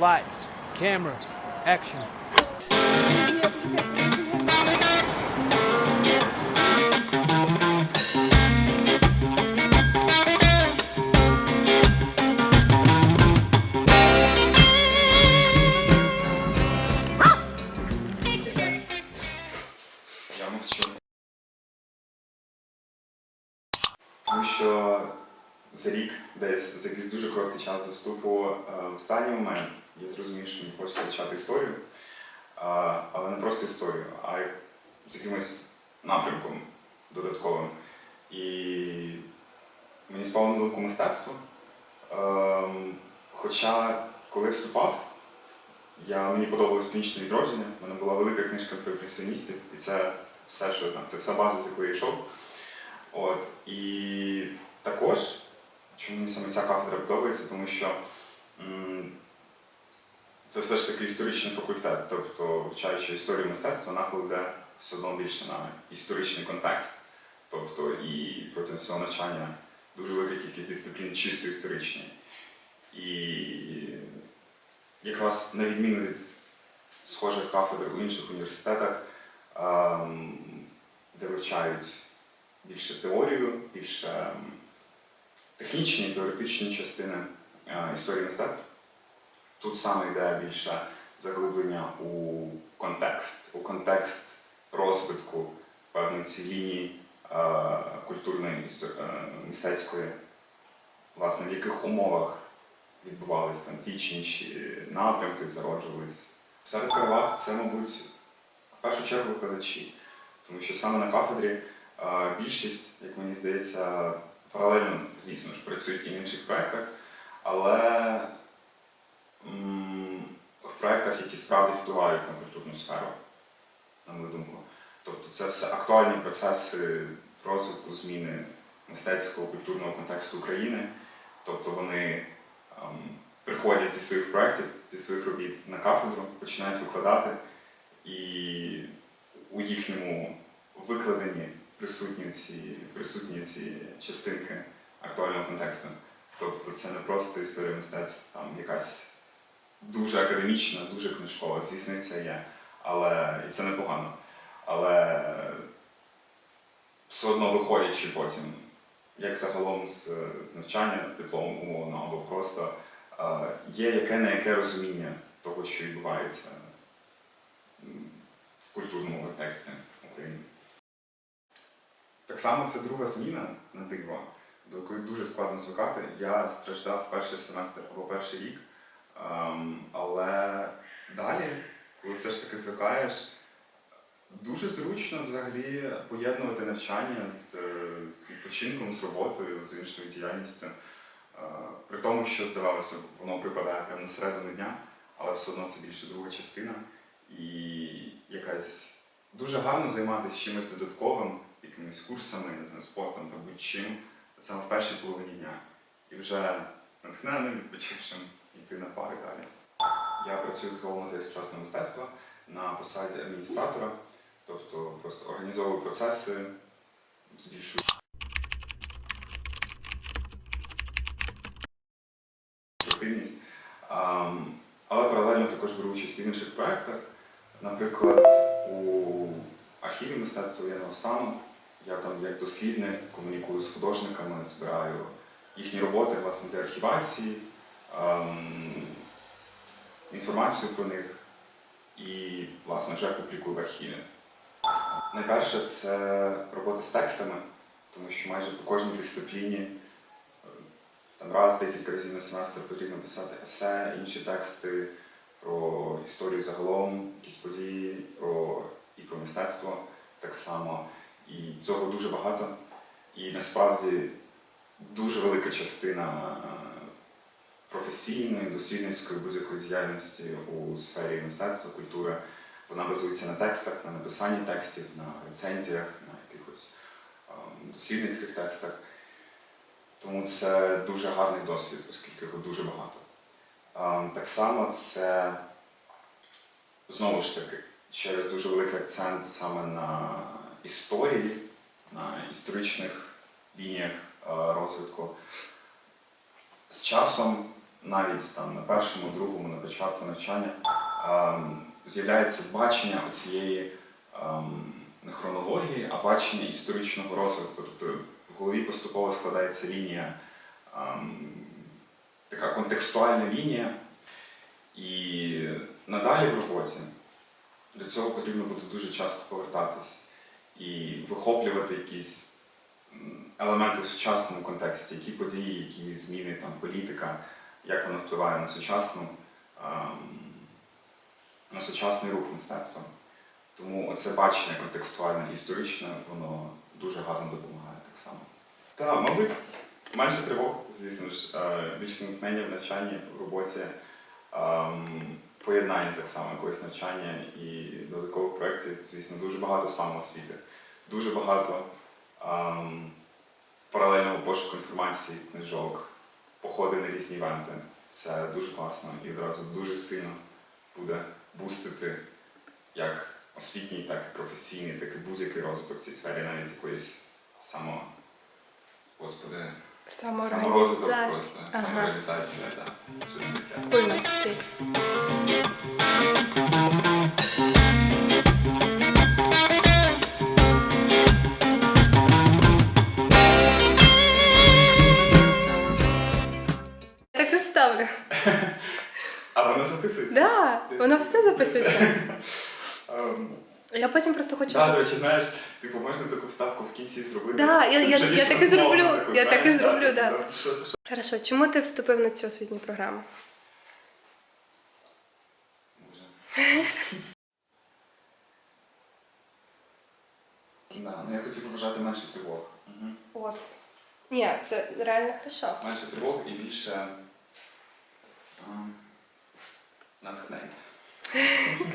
Lights, camera, action. Тому що за рік, десь за якийсь дуже короткий час до вступу е, в останній момент я зрозумів, що мені хочеться почати історію. Але не просто історію, а з якимось напрямком додатковим. І мені спало на думку мистецтво. Ем, Хоча, коли вступав, я, мені подобалось північне відродження, в мене була велика книжка про імпресіоністів, і це все, що я знав, це вся база, з якої я йшов. От. І також, чому мені саме ця кафедра подобається, тому що це все ж таки історичний факультет, тобто вчаючи історію мистецтва, нахил все одно більше на історичний контекст. Тобто і протягом всього навчання дуже велика кількість дисциплін чисто історичні. І якраз на відміну від схожих кафедр у інших університетах, ем, де вивчають більше теорію, більше ем, технічні, теоретичні частини е, історії мистецтв. Тут саме йде більше заглиблення у контекст, у контекст розвитку певної цієї лінії е, культурної е, мистецької, власне, в яких умовах відбувалися там ті чи інші напрямки, зароджувались. Серед переваг це, мабуть, в першу чергу викладачі, тому що саме на кафедрі е, більшість, як мені здається, паралельно, звісно ж, працюють і в інших проєктах, але проєктах, які справді впливають на культурну сферу, на мою думку. Тобто це все актуальні процеси розвитку зміни мистецького культурного контексту України. Тобто вони ем, приходять зі своїх проєктів, зі своїх робіт на кафедру, починають викладати, і у їхньому викладенні присутні ці, присутні ці частинки актуального контексту. Тобто це не просто історія мистецтв, там якась дуже академічна, дуже книжкова, звісно, це є, але і це непогано. Але все одно виходячи потім, як загалом з, з навчання, з дипломом умовно, або просто е, є яке не яке розуміння того, що відбувається в культурному контексті України. Так само це друга зміна на диво, до якої дуже складно звикати. Я страждав перший семестр або перший рік, але далі, коли все ж таки звикаєш, дуже зручно взагалі поєднувати навчання з, відпочинком, з роботою, з іншою діяльністю. Е, При тому, що здавалося, воно припадає прямо на середину дня, але все одно це більше друга частина. І якась дуже гарно займатися чимось додатковим, якимись курсами, спортом та будь-чим саме в першій половині дня. І вже натхненним, відпочившим йти на пари далі. Я працюю в музеї сучасного мистецтва на посаді адміністратора, тобто просто організовую процеси, збільшую ефективність. Ам, Але паралельно також беру участь в інших проєктах. Наприклад, у архіві мистецтва воєнного стану я там як дослідник комунікую з художниками, збираю їхні роботи власне для архівації, інформацію про них і власне вже публікую в архіві. Найперше це робота з текстами, тому що майже по кожній дисципліні е, там раз, декілька разів на семестр потрібно писати есе, інші тексти про історію загалом, якісь події, про, і про мистецтво так само. І цього дуже багато. І насправді дуже велика частина е, професійної, дослідницької будь-якої діяльності у сфері мистецтва, культури, вона базується на текстах, на написанні текстів, на рецензіях, на якихось ем, дослідницьких текстах. Тому це дуже гарний досвід, оскільки його дуже багато. Ем, Так само це знову ж таки через дуже великий акцент саме на історії, на історичних лініях е, розвитку. З часом навіть там на першому, другому, на початку навчання ем, з'являється бачення цієї не хронології, а бачення історичного розвитку. Тобто в голові поступово складається лінія, ем, така контекстуальна лінія. І надалі в роботі до цього потрібно буде дуже часто повертатись і вихоплювати якісь елементи в сучасному контексті, які події, які зміни, там, політика, як вона впливає на сучасну, ем, на сучасний рух мистецтва. Тому це бачення контекстуальне, історичне, воно дуже гарно допомагає так само. Та, мабуть, менше тривог, звісно ж, е, більше натхнення в навчанні, в роботі, ем, поєднання так само якогось навчання і додаткових проєктів, звісно, дуже багато самоосвіти, дуже багато ем, паралельного пошуку інформації, книжок, походи на різні івенти. Це дуже класно і одразу дуже сильно буде бустити як освітній, так і професійний, так і будь-який розвиток в цій сфері, навіть якоїсь само, господи, саморозвиток просто, Ага. самореалізація, так, щось таке. Так розставлю. А воно записується? Да, воно все записується. Ем, Я потім просто хочу. Да, до речі, знаєш, типу можна таку вставку в кінці зробити. Да, я- Щоб я- я так і зроблю, таку, я так і зроблю, так, да. Хорошо, чому ти вступив на цю освітню програму? Да, ну я хотів побажати менше тривог. Мгм. От. Ні, це реально хорошо. Менше тривог і більше ем, натхнення.